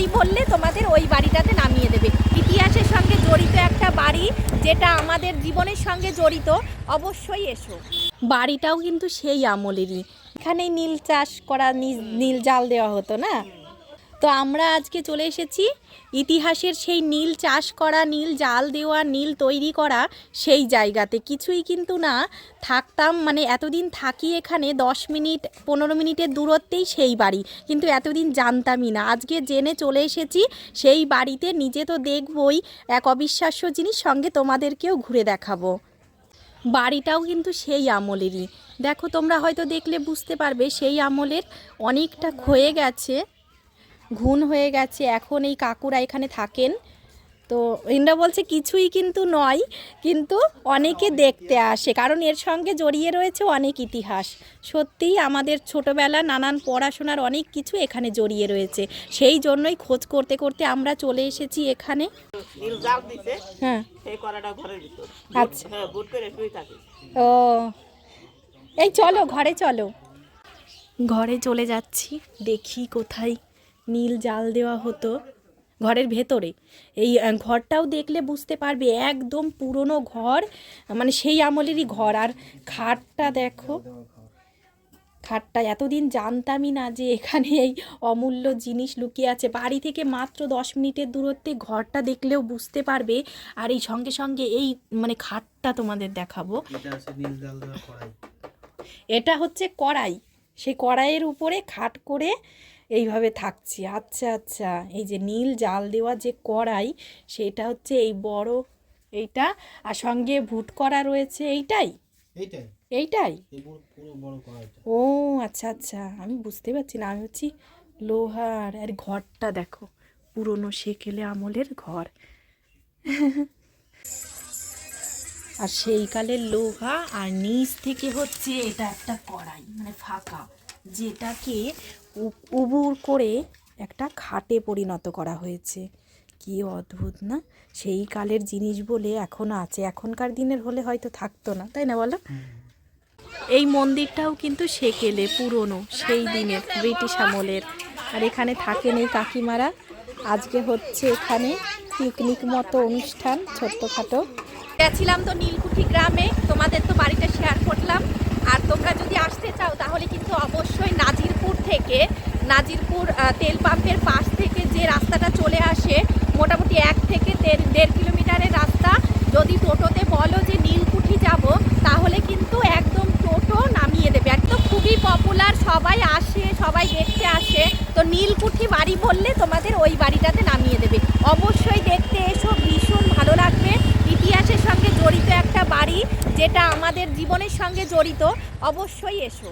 বাড়ি বললে তোমাদের ওই বাড়িটাতে নামিয়ে দেবে। ইতিহাসের সঙ্গে জড়িত একটা বাড়ি যেটা আমাদের জীবনের সঙ্গে জড়িত, অবশ্যই এসো। বাড়িটাও কিন্তু সেই আমলেরই। এখানে নীল চাষ করা, নীল- নীল জাল দেওয়া হতো না? তো আমরা আজকে চলে এসেছি। ইতিহাসের সেই নীল চাষ করা, নীল জাল দেওয়া, নীল তৈরি করা সেই জায়গাতে। কিছুই কিন্তু না, থাকতাম মানে এতদিন থাকি এখানে, দশ মিনিট, পনেরো মিনিটের দূরত্বেই সেই বাড়ি। কিন্তু এতদিন জানতামই না। আজকে জেনে চলে এসেছি, সেই বাড়িতে নিজে তো দেখবই, এক অবিশ্বাস্য জিনিস সঙ্গে তোমাদেরকেও ঘুরে দেখাবো। বাড়িটাও কিন্তু সেই আমলেরই। দেখো, তোমরা হয়তো দেখলে বুঝতে পারবে, সেই আমলের অনেকটা ক্ষয়ে গেছে। ঘুণ হয়ে গেছে এখন এই কাকুরা এখানে থাকেন। তো ইন্দ্রা বলছে কিছুই কিন্তু নয় কিন্তু অনেকে দেখতে আসে কারণ এর সঙ্গে জড়িয়ে রয়েছে অনেক ইতিহাস। সত্যিই আমাদের ছোটবেলা নানান পড়াশোনার অনেক কিছু এখানে জড়িয়ে রয়েছে। সেই জন্যই খোঁজ করতে করতে আমরা চলে এসেছি এখানে। হ্যাঁ। সেই কড়াটা ঘরের ভিতর। আচ্ছা। হ্যাঁ বুট করে শুয়ে থাকে। ও এই চলো ঘরে চলো। ঘরে চলে যাচ্ছি দেখি কোথায় নীল জাল দেওয়া হতো ঘরের ভেতরে। এই ঘরটাও দেখলে বুঝতে পারবে একদম পুরনো ঘর মানে সেই আমলেরই ঘর। আর খাটটা দেখো খাটটা এতদিন জানতামই না যে এখানে এই অমূল্য জিনিস লুকিয়ে আছে। বাড়ি থেকে মাত্র দশ মিনিটের দূরত্বে ঘরটা দেখলেও বুঝতে পারবে। আর এই সঙ্গে সঙ্গে এই মানে খাটটা তোমাদের দেখাবো। এটা হচ্ছে কড়াই। সেই কড়াইয়ের উপরে খাট করে এইভাবে থাকছি। আচ্ছা আচ্ছা এই যে নীল জাল দেওয়া যে কড়াই সেটা হচ্ছে এই বড় এইটা আর সঙ্গে ভুট করা রয়েছে এইটাই? এইটাই। ও আচ্ছা আচ্ছা আমি বুঝতে পারছি না আমি হচ্ছি লোহার আর ঘরটা দেখো পুরনো সেকেলে আমলের ঘর। আর সেই কালের লোহা আর নিচ থেকে হচ্ছে এটা একটা কড়াই মানে ফাঁকা। যেটাকে উবুর করে একটা খাটে পরিণত করা হয়েছে। কি অদ্ভুত না? সেই কালের জিনিস বলে এখনও আছে। এখনকার দিনের হলে হয়তো থাকতো না, তাই না বলো? এই মন্দিরটাও কিন্তু সেকেলে, পুরনো, সেই দিনের, ব্রিটিশ আমলের। আর এখানে থাকেন এই কাকিমারা। আজকে হচ্ছে এখানে পিকনিক মতো অনুষ্ঠান, ছোট্টখাটো। গেছিলাম তো নীলকুঠি গ্রামে। তোমাদের তো বাড়িটা শেয়ার করলাম। আর তোমরা যদি আসতে চাও, তাহলে কিন্তু অবশ্যই নাজিরপুর থেকে, নাজিরপুর তেল পাম্পের পাশ থেকে যে রাস্তাটা চলে আসে, মোটামুটি এক থেকে দেড় কিলোমিটারের রাস্তা। যদি টোটোতে বলো যে, নীলকুঠি যাব, তাহলে কিন্তু একদম টোটো নামিয়ে দেবে। একদম খুবই পপুলার সবাই আসে, সবাই দেখতে আসে। তো নীলকুঠি বাড়ি বললে তোমাদের ওই বাড়িটাতে নামিয়ে দেবে। অবশ্যই দেখতে এসো, ভীষণ ভালো লাগবে। ইতিহাসের বাড়ি যেটা আমাদের জীবনের সঙ্গে জড়িত অবশ্যই এসো।